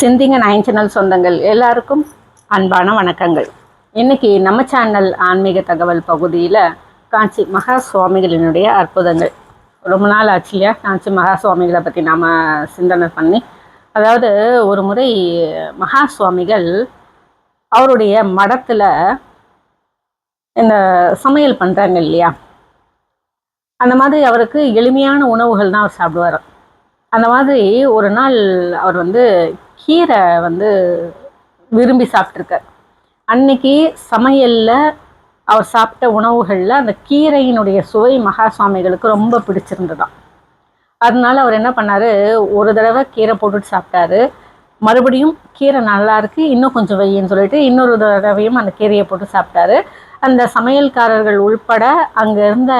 சிந்திங்க nine channel சொந்தங்கள். எல்லாருக்கும் அன்பான வணக்கங்கள். இன்னைக்கு நம்ம சேனல் ஆன்மீக தகவல் பகுதியில் காஞ்சி மகா சுவாமிகளினுடைய அற்புதங்கள். ரொம்ப நாள் ஆச்சு இல்லையா? காஞ்சி மகா சுவாமிகளை பற்றி நாம் சிந்தனை பண்ணி. அதாவது ஒரு முறை மகா சுவாமிகள் அவருடைய மடத்தில் இந்த சமையல் பண்ணுறாங்க இல்லையா? அந்த மாதிரி அவருக்கு எளிமையான உணவுகள் தான் அவர் சாப்பிடுவார் அந்த மாதிரி ஒரு நாள் அவர் வந்து கீரை வந்து விரும்பி சாப்பிட்ருக்கார் அன்னைக்கு சமையலில் அவர் சாப்பிட்ட உணவுகளில் அந்த கீரையினுடைய சுவை மகா சுவாமிகளுக்கு ரொம்ப பிடிச்சிருந்ததாம். அதனால அவர் என்ன பண்ணார் ஒரு தடவை கீரை போட்டுட்டு சாப்பிட்டாரு. மறுபடியும் கீரை நல்லா இருக்குது இன்னும் கொஞ்சம் வையின்னு சொல்லிட்டு இன்னொரு தடவையும் அந்த கீரையை போட்டு சாப்பிட்டாரு. அந்த சமையல்காரர்கள் உள்பட அங்கே இருந்த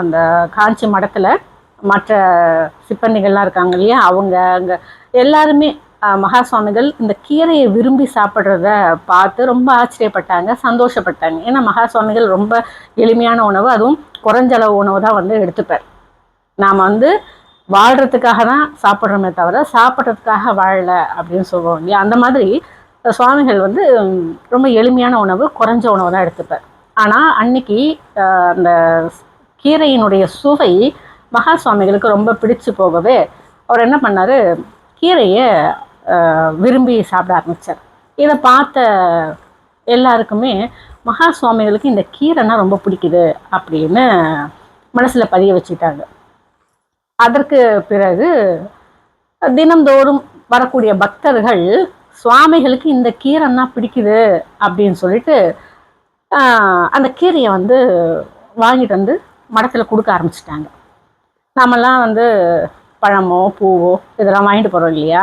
அந்த காஞ்சி மடத்தில் மற்ற சிப்பந்திகள்லாம் இருக்காங்க இல்லையா அவங்க அங்கே எல்லாருமே மகா சுவாமிகள் இந்த கீரையை விரும்பி சாப்பிட்றத பார்த்து ரொம்ப ஆச்சரியப்பட்டாங்க சந்தோஷப்பட்டாங்க. ஏன்னா மகா சுவாமிகள் ரொம்ப எளிமையான உணவு அதுவும் குறைஞ்ச அளவு உணவு தான் வந்து எடுத்துப்பார். நாம் வந்து வாழ்கிறதுக்காக தான் சாப்பிட்றோமே தவிர சாப்பிட்றதுக்காக வாழலை அப்படின்னு சொல்லுவோம் இல்லையா? அந்த மாதிரி சுவாமிகள் வந்து ரொம்ப எளிமையான உணவு குறைஞ்ச உணவு தான் எடுத்துப்பார். ஆனால் அன்னைக்கு அந்த கீரையினுடைய சுவை மகா சுவாமிகளுக்கு ரொம்ப பிடிச்சு போகவே அவர் என்ன பண்ணார்? கீரையை விரும்பி சாப்பிட ஆரம்பித்தார் இதை பார்த்த எல்லாருக்குமே மகா சுவாமிகளுக்கு இந்த கீரைனா ரொம்ப பிடிக்குது அப்படின்னு மனசில் பதிய வச்சுட்டாங்க. அதற்கு பிறகு தினந்தோறும் வரக்கூடிய பக்தர்கள் சுவாமிகளுக்கு இந்த கீரைன்னா பிடிக்குது அப்படின்னு சொல்லிட்டு அந்த கீரையை வந்து வாங்கிட்டு வந்து மடத்தில் கொடுக்க ஆரம்பிச்சிட்டாங்க. நாமெல்லாம் வந்து பழமோ பூவோ இதெல்லாம் வாங்கிட்டு போகிறோம் இல்லையா?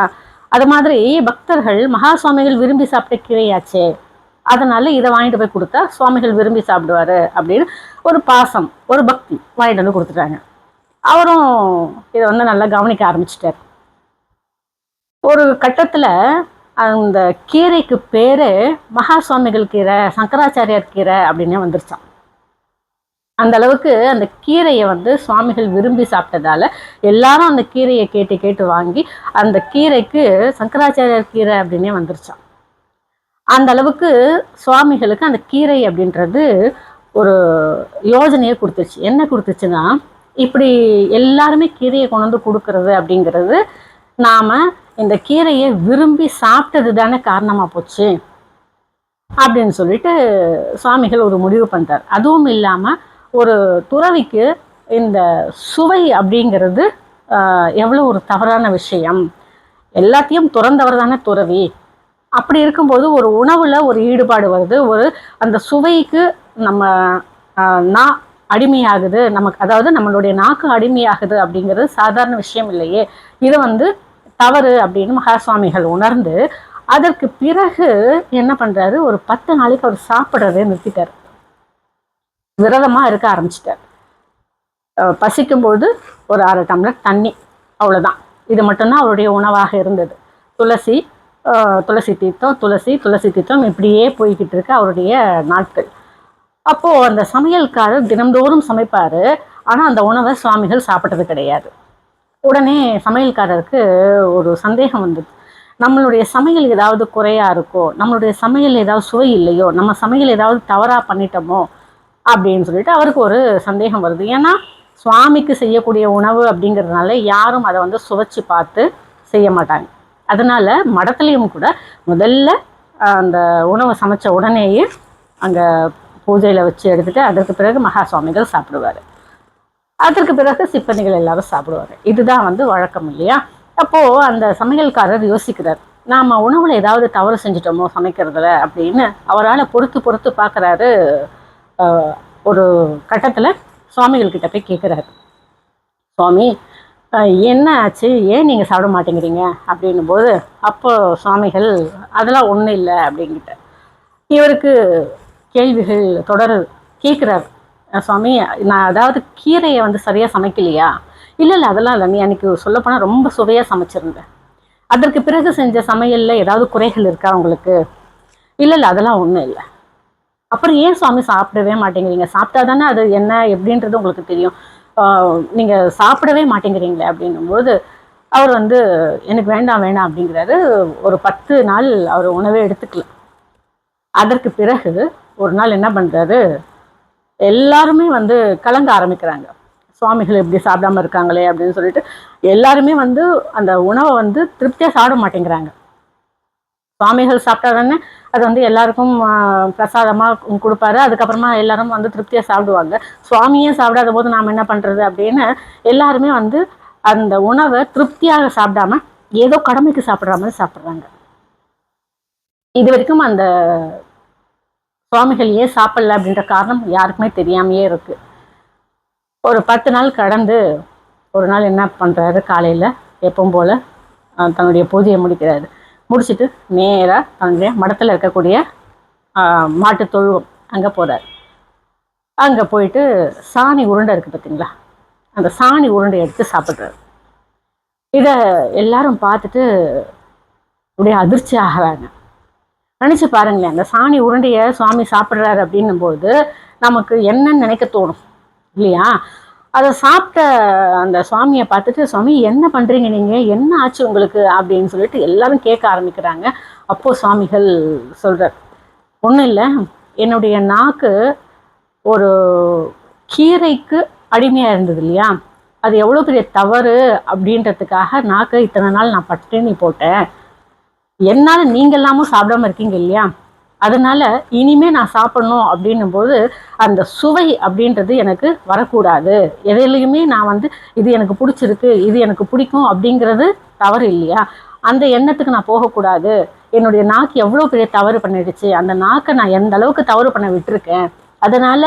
அது மாதிரி பக்தர்கள் மகா சுவாமிகள் விரும்பி சாப்பிட்ட கீரையாச்சே அதனால இதை வாங்கிட்டு போய் கொடுத்தா சுவாமிகள் விரும்பி சாப்பிடுவாரு அப்படின்னு ஒரு பாசம் ஒரு பக்தி வாங்கிட்டு வந்து கொடுத்துட்டாங்க. அவரும் இதை வந்து நல்லா கவனிக்க ஆரம்பிச்சிட்டார். ஒரு கட்டத்தில் அந்த கீரைக்கு பேர் மகா சுவாமிகள் கீரை சங்கராச்சாரியார் கீரை அப்படின்னே வந்துருச்சான் அந்த அளவுக்கு அந்த கீரையை வந்து சுவாமிகள் விரும்பி சாப்பிட்டதால எல்லாரும் அந்த கீரையை கேட்டு கேட்டு வாங்கி அந்த கீரைக்கு சங்கராச்சாரியார் கீரை அப்படின்னே வந்துருச்சான் அந்த அளவுக்கு சுவாமிகளுக்கு அந்த கீரை அப்படின்றது ஒரு யோஜனையை கொடுத்துச்சு. என்ன கொடுத்துச்சுன்னா இப்படி எல்லாருமே கீரையை கொண்டு வந்து கொடுக்கறது அப்படிங்கிறது நாம் இந்த கீரையை விரும்பி சாப்பிட்டது தானே காரணமாக போச்சு அப்படின்னு சொல்லிட்டு சுவாமிகள் ஒரு முடிவு பண்ணுறார் அதுவும் இல்லாமல் ஒரு துறவிக்கு இந்த சுவை அப்படிங்கிறது எவ்வளோ ஒரு தவறான விஷயம். எல்லாத்தையும் துறந்தவர் தானே துறவி. அப்படி இருக்கும்போது ஒரு உணவில் ஒரு ஈடுபாடு வருது. ஒரு அந்த சுவைக்கு நம்ம நா அடிமையாகுது. நமக்கு அதாவது நம்மளுடைய நாக்கு அடிமையாகுது அப்படிங்கிறது சாதாரண விஷயம் இல்லையே. இது வந்து தவறு அப்படின்னு மகா சுவாமிகள் உணர்ந்து அதற்கு பிறகு என்ன பண்ணுறாரு ஒரு பத்து நாளைக்கு அவர் சாப்பிட்றதே நிறுத்திட்டார். விரதமாக இருக்க ஆரம்பிச்சிட்டார். அஹ் பசிக்கும்போது ஒரு அரை டம்ளர் தண்ணி அவ்வளோதான் இது மட்டும்தான் அவருடைய உணவாக இருந்தது. துளசி துளசி தீர்த்தம் துளசி துளசி தீர்த்தம் இப்படியே போய்கிட்டு இருக்கு அவருடைய நாட்கள். அப்போது அந்த சமையல்காரர் தினந்தோறும் சமைப்பார். ஆனால் அந்த உணவை சுவாமிகள் சாப்பிட்டது கிடையாது. உடனே சமையல்காரருக்கு ஒரு சந்தேகம் வந்தது. நம்மளுடைய சமையல் ஏதாவது குறையாக இருக்கோ நம்மளுடைய சமையல் ஏதாவது சுவை இல்லையோ நம்ம சமையல் ஏதாவது தவறாக பண்ணிட்டோமோ அப்படின்னு சொல்லிட்டு அவருக்கு ஒரு சந்தேகம் வருது. ஏன்னா சுவாமிக்கு செய்யக்கூடிய உணவு அப்படிங்கிறதுனால யாரும் அதை வந்து சுவைச்சு பார்த்து செய்ய மாட்டாங்க. அதனால மடத்துலையும் கூட முதல்ல அந்த உணவை சமைச்ச உடனேயே அங்கே பூஜையில் வச்சு எடுத்துட்டு அதற்கு பிறகு மகா சுவாமிகள் சாப்பிடுவார். அதற்கு பிறகு சிப்பந்திகள் எல்லாரும் சாப்பிடுவாங்க இதுதான் வந்து வழக்கம் இல்லையா? அப்போது அந்த சமையல்காரர் யோசிக்கிறார். நாம் உணவில் ஏதாவது தவறு செஞ்சிட்டோமோ சமைக்கிறதுல அப்படின்னு அவரால் பொறுத்து பொறுத்து பார்க்கறாரு ஒரு கட்டத்தில் சுவாமிகள்கிட்ட போய் கேட்குறாரு சுவாமி என்ன ஆச்சு? ஏன் நீங்கள் சாப்பிட மாட்டேங்கிறீங்க? அப்படின்னும் போது அப்போ சுவாமிகள் அதெல்லாம் ஒன்றும் இல்லை அப்படிங்கிட்ட இவருக்கு கேள்விகள் தொடர் கேட்குறாரு சுவாமி நான் அதாவது கீரையை வந்து சரியாக சமைக்கலையா? இல்லை இல்லை அதெல்லாம் இல்லை. நீ அன்னைக்கு சொல்லப்போனால் ரொம்ப சுவையாக சமைச்சிருந்தேன் அதற்கு பிறகு செஞ்ச சமையலில் ஏதாவது குறைகள் இருக்கா உங்களுக்கு? இல்லை இல்லை அதெல்லாம் ஒன்றும் இல்லை. அப்புறம் ஏன் சுவாமி சாப்பிடவே மாட்டேங்கிறீங்க? சாப்பிட்டா தானே அது என்ன எப்படின்றது உங்களுக்கு தெரியும். நீங்கள் சாப்பிடவே மாட்டேங்கிறீங்களே அப்படின்னும்போது அவர் வந்து எனக்கு வேண்டாம் வேண்டாம் அப்படிங்கிறாரு. ஒரு பத்து நாள் அவர் உணவே எடுத்துக்கல. அதற்கு பிறகு ஒரு நாள் என்ன பண்ணுறாரு எல்லாருமே வந்து கலங்க ஆரம்பிக்கிறாங்க. சுவாமிகள் எப்படி சாப்பிடாம இருக்காங்களே அப்படின்னு சொல்லிட்டு எல்லாருமே வந்து அந்த உணவை வந்து திருப்தியாக சாப்பிட மாட்டேங்கிறாங்க. சுவாமிகள் சாப்பிட்டாதானே அது வந்து எல்லாருக்கும் பிரசாதமாக கொடுப்பாரு. அதுக்கப்புறமா எல்லாரும் வந்து திருப்தியாக சாப்பிடுவாங்க. சுவாமியே சாப்பிடாத போது நாம் என்ன பண்ணுறது அப்படின்னு எல்லாருமே வந்து அந்த உணவை திருப்தியாக சாப்பிடாம ஏதோ கடமைக்கு சாப்பிட்ற மாதிரி சாப்பிட்றாங்க. இது வரைக்கும் அந்த சுவாமிகள் ஏன் சாப்பிடல அப்படின்ற காரணம் யாருக்குமே தெரியாமையே இருக்கு. ஒரு பத்து நாள் கடந்து ஒரு நாள் என்ன பண்ணுறாரு காலையில் எப்பவும் போல் தன்னுடைய பூஜையை முடிக்கிறாரு. முடிச்சுட்டு நேராக தன்னுடைய மடத்தில் இருக்கக்கூடிய மாட்டு தொழுவம் அங்கே போகிறார் அங்கே போயிட்டு சாணி உருண்டை இருக்குது பார்த்தீங்களா அந்த சாணி உருண்டை எடுத்து சாப்பிட்றாரு. இதை எல்லாரும் பார்த்துட்டு அப்படியே அதிர்ச்சி ஆகிறாங்க. நினச்சி பாருங்களேன் அந்த சாணி உருண்டையை சுவாமி சாப்பிட்றாரு அப்படின்னும் போது நமக்கு என்னன்னு நினைக்க தோணும். இல்லையா? அதை சாப்பிட்ட அந்த சுவாமியை பார்த்துட்டு சுவாமி என்ன பண்ணுறீங்க நீங்கள் என்ன ஆச்சு உங்களுக்கு? அப்படின்னு சொல்லிட்டு எல்லாரும் கேட்க ஆரம்பிக்கிறாங்க. அப்போது சுவாமிகள் சொல்கிறார் ஒன்றும் இல்லை. என்னுடைய நாக்கு ஒரு கீரைக்கு அடிமையாக இருந்தது இல்லையா? அது எவ்வளோ பெரிய தவறு அப்படின்றதுக்காக நாக்கு இத்தனை நாள் நான் பட்டினி போட்டேன். என்னால் நீங்கள் எல்லாமும் சாப்பிடாம இருக்கீங்க இல்லையா? அதனால இனிமே நான் சாப்பிடணும் அப்படின்னும் போது அந்த சுவை அப்படின்றது எனக்கு வரக்கூடாது. எதுலையுமே நான் வந்து இது எனக்கு பிடிச்சிருக்கு இது எனக்கு பிடிக்கும் அப்படிங்கிறது தவறு இல்லையா? அந்த எண்ணத்துக்கு நான் போகக்கூடாது. என்னுடைய நாக்கு எவ்வளோ பெரிய தவறு பண்ணிடுச்சு அந்த நாக்கை நான் எந்த அளவுக்கு தவறு பண்ண விட்டுருக்கேன் அதனால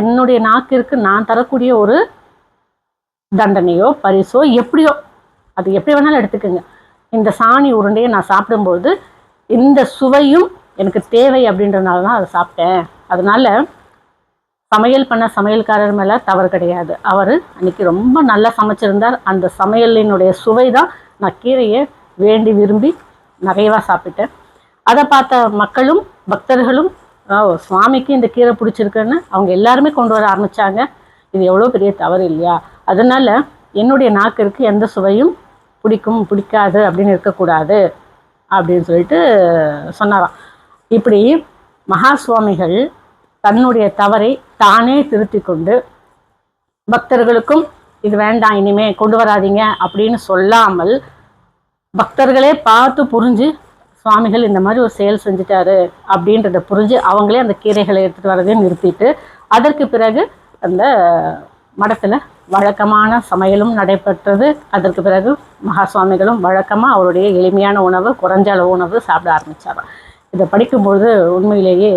என்னுடைய நாக்கிற்கு நான் தரக்கூடிய ஒரு தண்டனையோ பரிசோ எப்படியோ அது எப்படி வேணாலும் எடுத்துக்கோங்க. இந்த சாணி உருண்டையை நான் சாப்பிடும்போது இந்த சுவையும் எனக்கு தேவை அப்படின்றனால தான் அதை சாப்பிட்டேன். அதனால சமையல் பண்ண சமையல்காரர் மேலே தவறு கிடையாது. அவர் அன்னைக்கு ரொம்ப நல்லா சமைச்சிருந்தார். அந்த சமையலினுடைய சுவை தான் நான் கீரையை வேண்டி விரும்பி நிறையவா சாப்பிட்டேன். அதை பார்த்த மக்களும் பக்தர்களும் சுவாமிக்கு இந்த கீரை பிடிச்சிருக்குன்னு அவங்க எல்லாருமே கொண்டு வர ஆரம்பித்தாங்க இது எவ்வளோ பெரிய தவறு இல்லையா? அதனால் என்னுடைய நாக்கிற்கு எந்த சுவையும் பிடிக்கும் பிடிக்காது அப்படின்னு இருக்கக்கூடாது. அப்படின்னு சொல்லிட்டு சொன்னாராம். இப்படி மகா சுவாமிகள் தன்னுடைய தவறை தானே திருத்தி கொண்டு பக்தர்களுக்கும் இது வேண்டாம் இனிமே கொண்டு வராதிங்க அப்படின்னு சொல்லாமல் பக்தர்களே பார்த்து புரிஞ்சு சுவாமிகள் இந்த மாதிரி ஒரு செயல் செஞ்சுட்டாரு அப்படின்றத புரிஞ்சு அவங்களே அந்த கீரைகளை எடுத்துகிட்டு வரதையும் நிறுத்திட்டு அதற்கு பிறகு அந்த மடத்தில் வழக்கமான சமையலும் நடைபெற்றது. அதற்கு பிறகு மகா சுவாமிகளும் வழக்கமாக அவருடைய எளிமையான உணவு குறைஞ்ச அளவு உணவு சாப்பிட ஆரம்பித்தாராம் இதை படிக்கும்பொழுது உண்மையிலேயே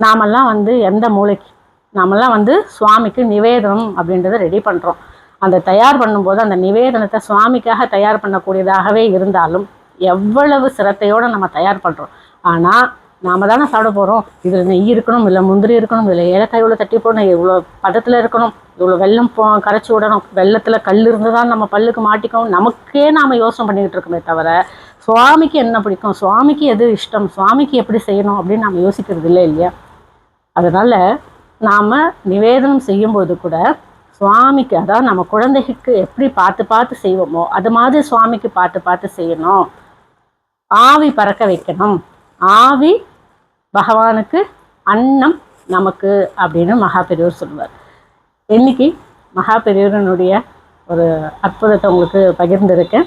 நாமெல்லாம் வந்து எந்த மூளைக்கு நாமெல்லாம் வந்து சுவாமிக்கு நிவேதனம் அப்படின்றத ரெடி பண்ணுறோம் அந்த தயார் பண்ணும்போது அந்த நிவேதனத்தை சுவாமிக்காக தயார் பண்ணக்கூடியதாகவே இருந்தாலும் எவ்வளவு சிரத்தையோடு நம்ம தயார் பண்ணுறோம் ஆனால் நாம் தானே சாப்பிட போகிறோம் இதில் நெய் இருக்கணும் இல்லை முந்திரி இருக்கணும் இல்லை ஏலக்காய் இவ்வளோ தட்டி போடணும் இவ்வளோ பதத்தில் இருக்கணும் இவ்வளோ வெள்ளம் போ கரைச்சி விடணும். வெள்ளத்தில் கல் இருந்து தான் நம்ம பல்லுக்கு மாட்டிக்கணும். நமக்கே நாம் யோசனை பண்ணிக்கிட்டு இருக்கோமே தவிர சுவாமிக்கு என்ன பிடிக்கும்? சுவாமிக்கு எது இஷ்டம்? சுவாமிக்கு எப்படி செய்யணும் அப்படின்னு நம்ம யோசிக்கிறது இல்லை இல்லையா? அதனால் நாம் நிவேதனம் செய்யும்போது கூட சுவாமிக்கு அதாவது நம்ம குழந்தைக்கு எப்படி பார்த்து பார்த்து செய்வோமோ அது மாதிரி சுவாமிக்கு பார்த்து பார்த்து செய்யணும். ஆவி பறக்க வைக்கணும். ஆவி பகவானுக்கு அன்னம் நமக்கு அப்படின்னு மகாபெரியவர் சொல்லுவார். இன்னைக்கு மகாபெரியவரனுடைய ஒரு அற்புதத்தை உங்களுக்கு பகிர்ந்துருக்கேன்.